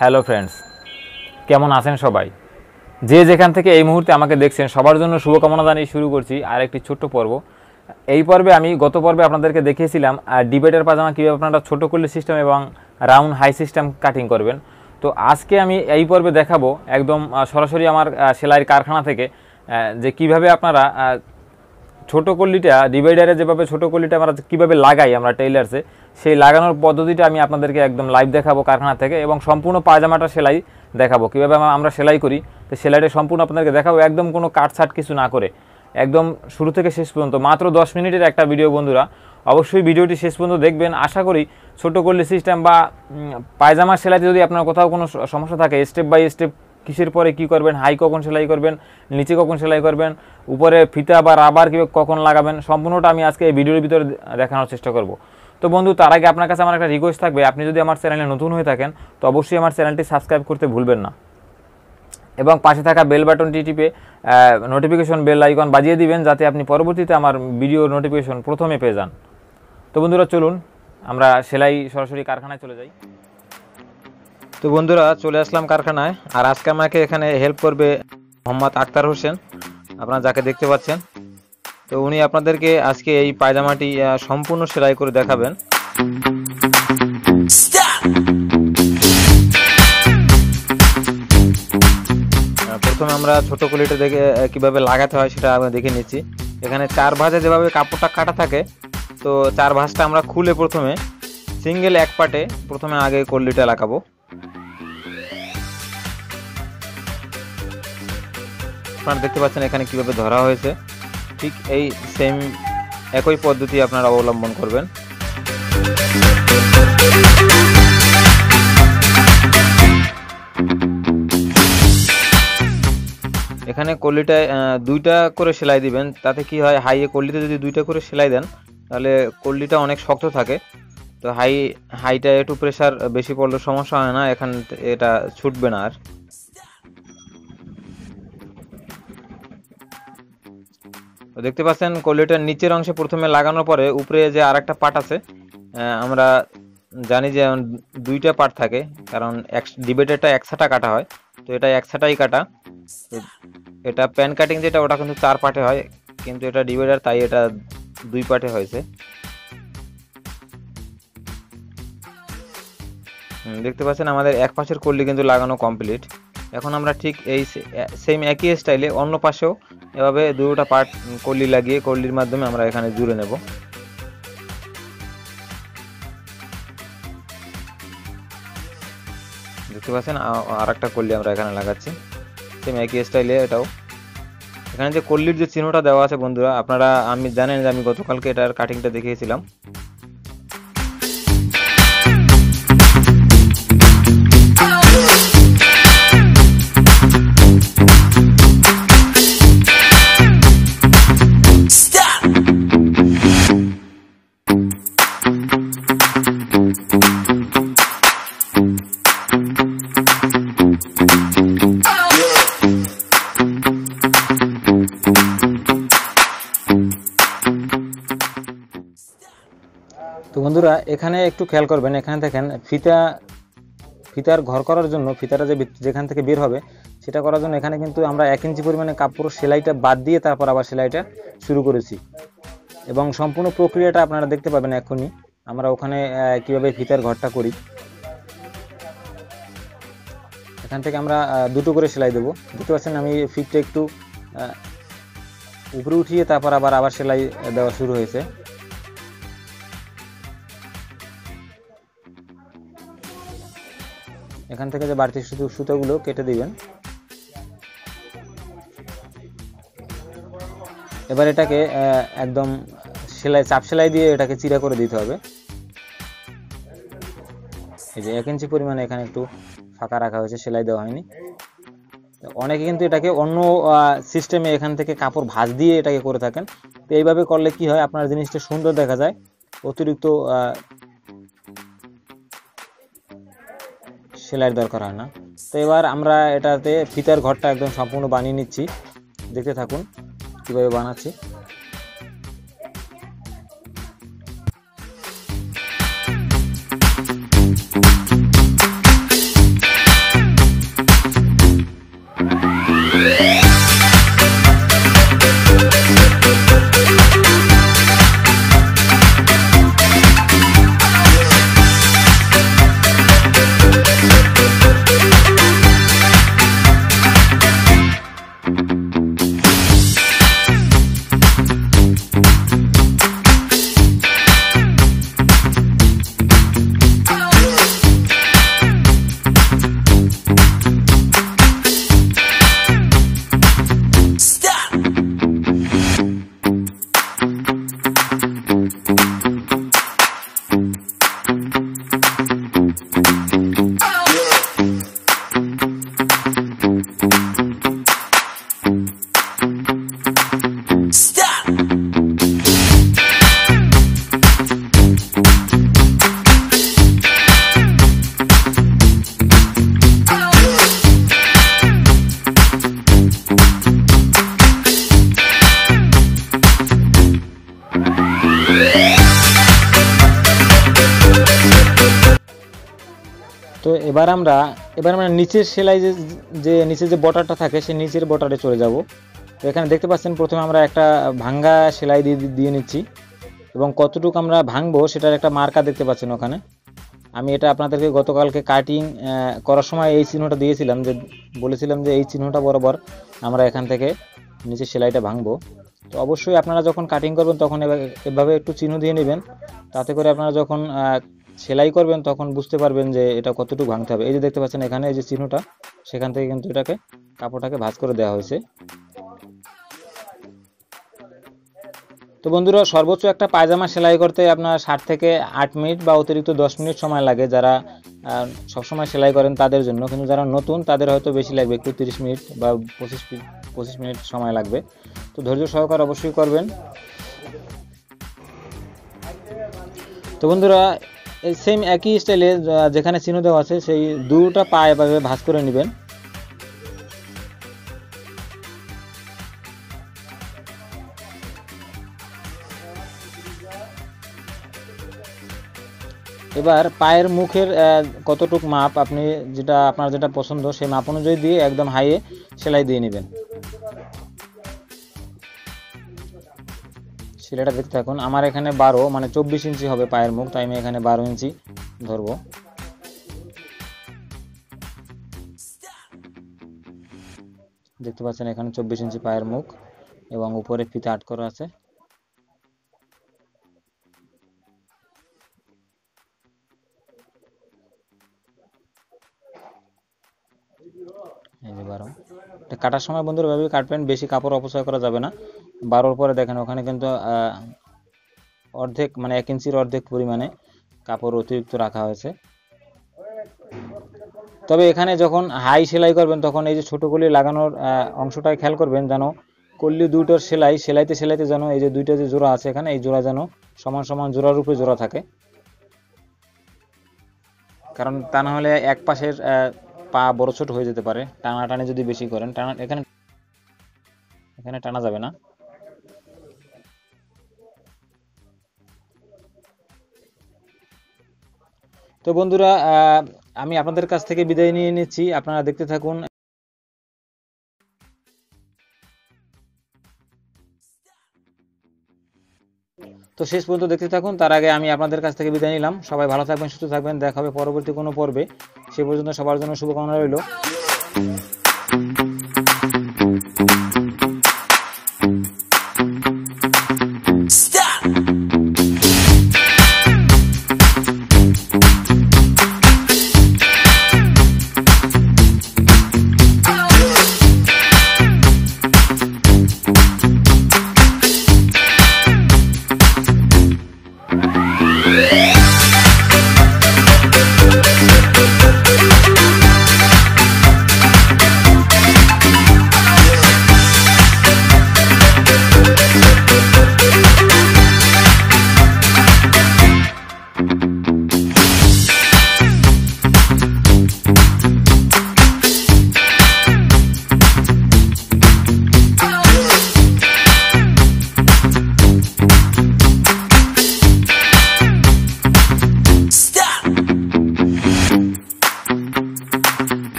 Hello friends, কেমন আছেন সবাই? যে যেখান থেকে এই মুহূর্তে আমাকে দেখছেন, সবার জন্য শুভকামনা জানিয়ে শুরু করছি আর একটি ছোট্ট পর্ব। এই পর্বে আমি গত পর্বে আপনাদেরকে দেখিয়েছিলাম ডিবেটের পাজামা কীভাবে আপনারা ছোটো করলে সিস্টেম এবং রাউন্ড হাই সিস্টেম কাটিং করবেন। তো আজকে আমি এই পর্বে দেখাবো একদম সরাসরি আমার সেলাইয়ের কারখানা থেকে যে কীভাবে আপনারা ছোট কল্লিটা ডিভাইডারে যেভাবে ছোট কল্লিটা আমরা কীভাবে লাগাই আমরা টেইলার্সে সেই লাগানোর পদ্ধতিটা আমি আপনাদেরকে একদম লাইভ দেখাবো কারখানা থেকে এবং সম্পূর্ণ পায়জামাটা সেলাই দেখাবো। কীভাবে আমরা- সেলাই করি, তো সেলাইটা সম্পূর্ণ আপনাদেরকে দেখাবো। একদম কোনো কাটছাট কিছু না করে। একদম শুরু থেকে শেষ পর্যন্ত, মাত্র দশ মিনিটের একটা ভিডিও বন্ধুরা। অবশ্যই ভিডিওটি শেষ পর্যন্ত দেখবেন। আশা করি ছোট করলে সিস্টেম বা পায়জামা সেলাইতে যদি আপনার কোথাও কোনো সমস্যা থাকে স্টেপ বাই স্টেপ কিসের পরে কি করবেন হাই কখন সেলাই করবেন, নিচে কখন সেলাই করবেন, উপরে ফিতা বা রাবার কীভাবে কখন লাগাবেন, সম্পূর্ণটা আমি আজকে এই ভিডিওর ভিতরে দেখানোর চেষ্টা করব। তো বন্ধু, তার আগে আপনার কাছে আমার একটা রিকোয়েস্ট থাকবে। আপনি যদি আমার চ্যানেলে নতুন হয়ে থাকেন, তো অবশ্যই আমার চ্যানেলটি সাবস্ক্রাইব করতে ভুলবেন না। এবং পাশে থাকা বেল বাটনটি টিপে নোটিফিকেশন বেল আইকন বাজিয়ে দিবেন, যাতে আপনি পরবর্তীতে আমার ভিডিও নোটিফিকেশন প্রথমে পেয়ে যান। তো বন্ধুরা, চলুন, আমরা সেলাই সরাসরি কারখানায় চলে যাই। তো বন্ধুরা, চলে আসলাম কারখানায়। আর আজকে আমাকে এখানে হেল্প করবে মোহাম্মদ আক্তার হোসেন। আপনারা যাকে দেখতে পাচ্ছেন তো উনি আপনাদেরকে আজকে এই পায়জামাটি সম্পূর্ণ সেলাই করে দেখাবেন। প্রথমে আমরা ছোট কলিটা দেখে কীভাবে লাগাতে হয় সেটা আমরা দেখে নিচ্ছি। এখানে চার ভাঁজে যেভাবে কাপড়টা কাটা থাকে, তো চার ভাঁজটা আমরা খুলে প্রথমে, সিঙ্গেল এক পাটে প্রথমে আগে কল্লিটা লাগাবো। আপনারা দেখতে পাচ্ছেন এখানে কীভাবে ধরা হয়েছে। ঠিক এই সেম একই পদ্ধতি আপনারা অবলম্বন করবেন। এখানে কল্লিটায় আহ, দুইটা করে সেলাই দিবেন। তাতে কি হয় হাইয়ে কল্লিতে যদি দুইটা করে সেলাই দেন তাহলে কল্লিটা অনেক শক্ত থাকে। তো হাই হাইটা একটু প্রেশার বেশি পড়লে সমস্যা হয় না এখান এটা ছুটবে না আর। তো দেখতে পাচ্ছেন কলিটার নিচের অংশে প্রথমে লাগানোর পরে উপরে যে আরেকটা পার্ট আছে আমরা জানি যে দুইটা পার্ট থাকে, কারণ এক ডিবেটেরটা একসাটা কাটা হয়, তো এটা একসাটাই কাটা। এটা প্যান কাটিং যেটা, ওটা কিন্তু চার পার্টে হয়, কিন্তু এটা ডিবেটার তাই এটা দুই পার্টে হয়েছে। দেখতে পাচ্ছেন আমাদের এক পাশের কল্লি কিন্তু লাগানো কমপ্লিট। এখন আমরা ঠিক এই সেম একই স্টাইলে অন্য পাশেও এভাবে দুটোটা পার্ট কল্লি লাগিয়ে কল্লির মাধ্যমে আমরা এখানে জুড়ে নেব। দেখতে পাচ্ছেন আর একটা কল্লি আমরা এখানে লাগাচ্ছি। সেম একই স্টাইলে এটাও। এখানে যে কল্লির যে চিহ্নটা দেওয়া আছে বন্ধুরা, আপনারা, আমি জানেন যে আমি গতকালকে এটার কাটিংটা দেখিয়েছিলাম। বন্ধুরা, এখানে একটু খেয়াল করবেন, এখানে দেখেন, ফিতা, ফিতার ঘর করার জন্য, ফিতাটা যে যেখান থেকে বের হবে, সেটা করার জন্য এখানে কিন্তু আমরা এক ইঞ্চি পরিমাণে কাপড় সেলাইটা বাদ দিয়ে তারপর আবার সেলাইটা শুরু করেছি। এবং সম্পূর্ণ প্রক্রিয়াটা আপনারা দেখতে পাবেন এখনই আমরা ওখানে কীভাবে ফিতার ঘরটা করি। এখান থেকে আমরা দুটো করে সেলাই দেবো। দেখতে পাচ্ছেন, আমি ফিটটা একটু উপরে উঠিয়ে তারপর আবার আবার সেলাই দেওয়া শুরু হয়েছে। এখান থেকে যে বাড়তি সুতো, সুতোগুলো কেটে দিবেন। এবার এটাকে একদম সেলাই, চাপ সেলাই দিয়ে এটাকে চিরা করে দিতে হবে। এই যে এক ইঞ্চি পরিমাণে এখানে একটু ফাঁকা রাখা হয়েছে, সেলাই দেওয়া হয়নি। অনেকে কিন্তু এটাকে অন্য সিস্টেমে এখান থেকে কাপড় ভাঁজ দিয়ে এটাকে করে থাকেন। তো এইভাবে করলে কি হয়? আপনার জিনিসটা সুন্দর দেখা যায়। অতিরিক্ত সেলাইয়ের দরকার হয় না। তো এবার আমরা এটাতে ফিতার ঘরটা একদম সম্পূর্ণ বানিয়ে নিচ্ছি। দেখতে থাকুন কীভাবে বানাচ্ছি। এবার আমরা এবার আমরা নিচের সেলাই যে যে নিচে যে বটারটা থাকে, সেই নিচের বটারে চলে যাব। তো এখানে দেখতে পাচ্ছেন, প্রথমে আমরা একটা ভাঙ্গা সেলাই দিয়ে দিয়ে নিচ্ছি। এবং কতটুকু আমরা ভাঙবো সেটার একটা মার্কা দেখতে পাচ্ছেন ওখানে। আমি এটা আপনাদেরকে গতকালকে কাটিং করার সময় এই চিহ্নটা দিয়েছিলাম যে, বলেছিলাম যে এই চিহ্নটা বরাবর আমরা এখান থেকে নিচে সেলাইটা ভাঙবো। তো অবশ্যই আপনারা যখন কাটিং করবেন তখন এভাবে- একটু চিহ্ন দিয়ে নেবেন। তাতে করে আপনারা যখন সেলাই করবেন, তখন বুঝতে পারবেন যে এটা কতটুকু ভাঙতে হবে। এই যে দেখতে পাচ্ছেন এখানে এই যে চিহ্নটা, সেখান থেকে কিন্তু এটাকে, কাপড়টাকে ভাঁজ করে দেওয়া হয়েছে। তো বন্ধুরা, সর্বোচ্চ একটা পায়জামা সেলাই করতে আপনার ষাট থেকে আট মিনিট বা অতিরিক্ত দশ মিনিট সময় লাগে। যারা সবসময় সেলাই করেন তাদের জন্য, কিন্তু যারা নতুন তাদের হয়তো বেশি লাগবে, একটু তিরিশ মিনিট বা পঁচিশ পঁচিশ মিনিট সময় লাগবে। তো ধৈর্য সহকার অবশ্যই করবেন। তো বন্ধুরা সেম একই স্টাইলে যেখানে চিহ্ন দেওয়া আছে, সেই দুটা পা এভাবে ভাঁজ করে নেবেন। এবার পায়ের মুখের কতটুক মাপ আপনি যেটা, আপনার যেটা পছন্দ, সেই মাপ অনুযায়ী দিয়ে একদম হাইয়ে সেলাই দিয়ে নেবেন। সেলাইটা দেখতে থাকুন। আমার এখানে বারো মানে চব্বিশ ইঞ্চি হবে পায়ের মুখ, তাই আমি এখানে বারো ইঞ্চি ধরবো। দেখতে পাচ্ছেন এখানে চব্বিশ ইঞ্চি পায়ের মুখ এবং উপরে ফিতে আট করা আছে। এই যে বারো এটা কাটার সময় বন্ধুরা এভাবে কাটবেন বেশি কাপড় অপচয় করা যাবে না। বারোর পরে দেখেন ওখানে কিন্তু অর্ধেক মানে এক ইঞ্চির অর্ধেক পরিমাণে কাপড় অতিরিক্ত রাখা হয়েছে। তবে এখানে যখন হাই সেলাই করবেন তখন এই যে ছোট কলি লাগানোর আহ, অংশটায় খেয়াল করবেন যেন কল্লি দুটোর সেলাই সেলাইতে সেলাইতে যেন এই যে দুইটা যে জোড়া আছে এখানে এই জোড়া যেন সমান সমান জোড়ার উপরে জোড়া থাকে। কারণ তা না হলে এক পাশের পা বড় ছোট হয়ে যেতে পারে, টানাটানি যদি বেশি করেন, টানা, এখানে এখানে টানা যাবে না। তো বন্ধুরা আমি আপনাদের কাছ থেকে বিদায় নিয়ে নিচ্ছি। আপনারা দেখতে থাকুন শেষ পর্যন্ত দেখতে থাকুন। তার আগে আমি আপনাদের কাছ থেকে বিদায় নিলাম। সবাই ভালো থাকবেন, সুস্থ থাকবেন। দেখা হবে পরবর্তী কোনো পর্বে। সে পর্যন্ত সবার জন্য শুভকামনা রইল।